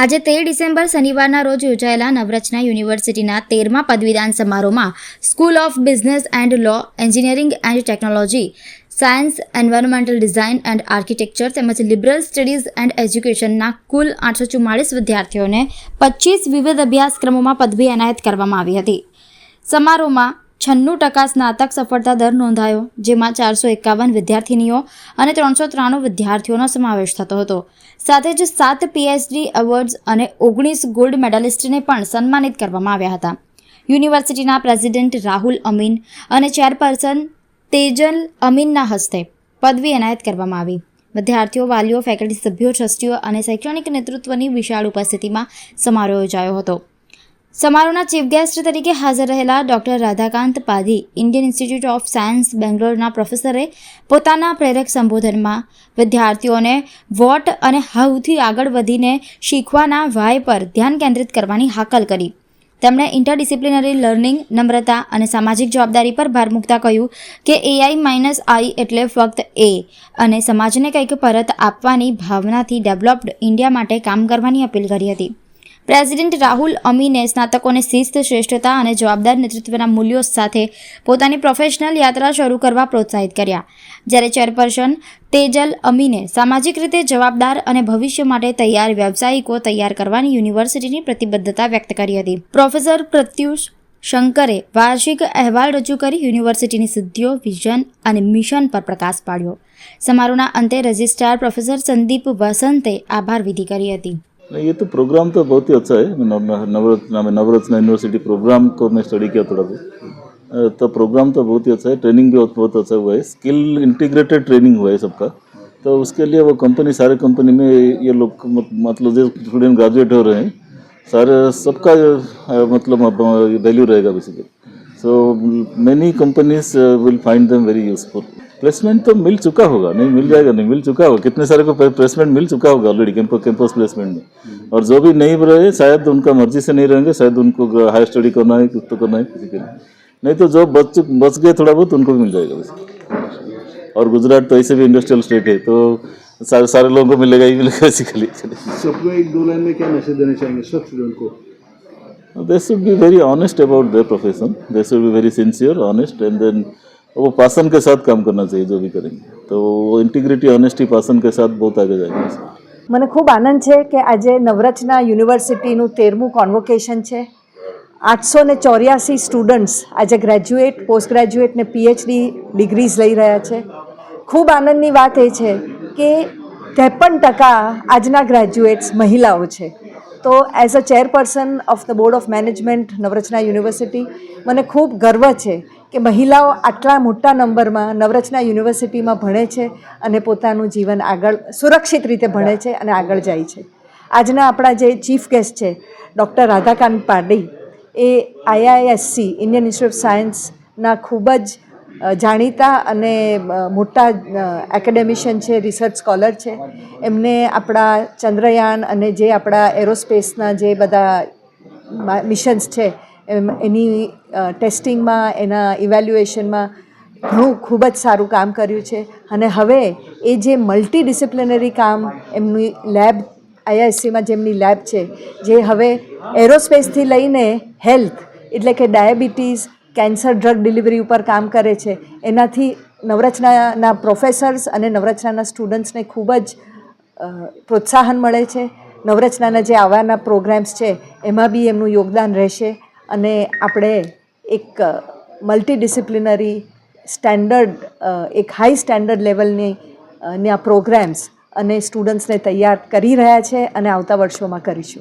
આજે તેર ડિસેમ્બર શનિવારના રોજ યોજાયેલા નવરચના યુનિવર્સિટીના તેરમા પદવીદાન સમારોહમાં school of business and law engineering and technology, science, environmental design and architecture તેમજ લિબરલ સ્ટડીઝ એન્ડ એજ્યુકેશનના કુલ આઠસો ચુમ્માળીસ વિદ્યાર્થીઓને પચીસ વિવિધ અભ્યાસક્રમોમાં પદવી એનાયત કરવામાં આવી હતી. સમારોહમાં છન્નું ટકા સ્નાતક સફળતા દર નોંધાયો, જેમાં ચારસો એકાવન વિદ્યાર્થિનીઓ અને ત્રણસો ત્રાણું વિદ્યાર્થીઓનો સમાવેશ થતો હતો. સાથે જ સાત પીએચડી એવોર્ડ્સ અને ઓગણીસ ગોલ્ડ મેડલિસ્ટને પણ સન્માનિત કરવામાં આવ્યા હતા. યુનિવર્સિટીના પ્રેસિડેન્ટ રાહુલ અમીન અને ચેરપર્સન તેજલ અમીનના હસ્તે પદવી એનાયત કરવામાં આવી. વિદ્યાર્થીઓ, વાલીઓ, ફેકલ્ટી સભ્યો, ટ્રસ્ટીઓ અને શૈક્ષણિક નેતૃત્વની વિશાળ ઉપસ્થિતિમાં સમારોહ યોજાયો હતો. સમારોહના ચીફ ગેસ્ટ તરીકે હાજર રહેલા doctor Radhakant Padhi, Indian Institute of Science બેંગ્લોરના પ્રોફેસરે પોતાના પ્રેરક સંબોધનમાં વિદ્યાર્થીઓને વોટ અને હાઉથી આગળ વધીને શીખવાના વાય પર ધ્યાન કેન્દ્રિત કરવાની હાકલ કરી. તેમણે ઇન્ટરડિસિપ્લિનરી લર્નિંગ, નમ્રતા અને સામાજિક જવાબદારી પર ભાર મૂકતા કહ્યું કે એઆઈ માઇનસ આઈ એટલે ફક્ત એ અને સમાજને કંઈક પરત આપવાની ભાવનાથી ડેવલપ્ડ ઇન્ડિયા માટે કામ કરવાની અપીલ કરી હતી. પ્રેસિડેન્ટ રાહુલ અમીને સ્નાતકોને શિસ્ત, શ્રેષ્ઠતા અને જવાબદાર નેતૃત્વના મૂલ્યો સાથે પોતાની પ્રોફેશનલ યાત્રા શરૂ કરવા પ્રોત્સાહિત કર્યા. જ્યારે ચેરપર્સન તેજલ અમીને સામાજિક રીતે જવાબદાર અને ભવિષ્ય માટે તૈયાર વ્યવસાયિકો તૈયાર કરવાની યુનિવર્સિટીની પ્રતિબદ્ધતા વ્યક્ત કરી હતી. પ્રોફેસર પ્રત્યુષ શંકરે વાર્ષિક અહેવાલ રજૂ કરી યુનિવર્સિટીની સિદ્ધિઓ, વિઝન અને મિશન પર પ્રકાશ પાડ્યો. સમારોહના અંતે રજિસ્ટ્રાર પ્રોફેસર સંદીપ વસંતે આભાર વિધિ કરી હતી. नहीं ये तो प्रोग्राम तो बहुत ही अच्छा है मैं नव- नवरत्ना में नवरत्ना यूनिवर्सिटी प्रोग्राम को मैं स्टडी किया थोड़ा बहुत अ, तो प्रोग्राम तो बहुत ही अच्छा है ट्रेनिंग भी बहुत बहुत अच्छा हुआ है स्किल इंटीग्रेटेड ट्रेनिंग हुआ है सबका तो उसके लिए वो कंपनी सारे कंपनी में ये लोग मत- मतलब जो स्टूडेंट ग्रेजुएट हो रहे हैं सारे सबका अ, मतलब वैल्यू रहेगा basically so many companies will find them very useful placement तो मिल चुका होगा, नहीं मिल जाएगा, नहीं मिल चुका होगा। कितने सारे को प्लेसमेंट मिल चुका होगा ऑलरेडी कैंपस कैंपस प्लेसमेंट में। और जो भी नहीं रहे शायद उनका मर्ज़ी से नहीं रहेंगे, शायद उनको हायर स्टडी करना है, कुछ तो करना है, किसी के लिए। नहीं तो जो बच बच गए थोड़ा बहुत, उनको भी मिल जाएगा वैसे। और गुजरात तो ऐसे भी इंडस्ट्रियल स्टेट है तो सारे सारे लोगों को मिलेगा ही मिलेगा बेसिकली सबको एक दो लाइन में क्या मैसेज देना चाहेंगे? सब स्टूडेंट को। they should be very honest about their profession they should be very sincere honest and then वो पासन के साथ काम करना चाहिए जो भी करेंगे तो वो इंटीग्रिटी ऑनेस्टी पासन के साथ बहुत आगे जाएंगे મને ખૂબ આનંદ છે કે આજે નવરચના યુનિવર્સિટીનું તેરમું કોન્વોકેશન છે આઠસો ને ચોર્યાસી સ્ટુડન્ટ્સ આજે ગ્રેજ્યુએટ પોસ્ટ ગ્રેજ્યુએટ ને પીએચડી ડિગ્રીઝ લઈ રહ્યા છે ખૂબ આનંદની વાત એ છે કે ત્રેપન ટકા આજના ગ્રેજ્યુએટ્સ મહિલાઓ છે તો as a chairperson of the board of management Navrachana university મને ખૂબ ગર્વ છે કે મહિલાઓ આટલા મોટા નંબરમાં નવરચના યુનિવર્સિટીમાં ભણે છે અને પોતાનું જીવન આગળ સુરક્ષિત રીતે ભણે છે અને આગળ જાય છે. આજના આપણા જે ચીફ ગેસ્ટ છે ડૉક્ટર રાધાકાંત પાડી એ આઈઆઈએસસી ઇન્ડિયન ઇન્સ્ટિટ્યૂટ ઓફ સાયન્સના ખૂબ જ જાણીતા અને મોટા એકેડેમિશિયન છે રિસર્ચ સ્કોલર છે. એમને આપણા ચંદ્રયાન અને જે આપણા એરોસ્પેસના જે બધા મિશન્સ છે એની ટેસ્ટિંગમાં એના ઇવેલ્યુએશનમાં ઘણું ખૂબ જ સારું કામ કર્યું છે. અને હવે એ જે મલ્ટી ડિસિપ્લિનરી કામ એમની લેબ આઈઆઈસીમાં જેમની લેબ છે, જે હવે એરોસ્પેસથી લઈને હેલ્થ એટલે કે ડાયાબિટીસ કેન્સર ડ્રગ ડિલિવરી ઉપર કામ કરે છે. એનાથી નવરચનાના પ્રોફેસર્સ અને નવરચનાના સ્ટુડન્ટ્સને ખૂબ જ પ્રોત્સાહન મળે છે. નવરચનાના જે આવવાના પ્રોગ્રામ્સ છે, એમાં બી એમનું યોગદાન રહેશે અને આપણે એક મલ્ટી ડિસિપ્લિનરી સ્ટેન્ડર્ડ એક હાઈ સ્ટેન્ડર્ડ લેવલની ના પ્રોગ્રામ્સ અને સ્ટુડન્ટ્સને તૈયાર કરી રહ્યા છે અને આવતા વર્ષોમાં કરીશું.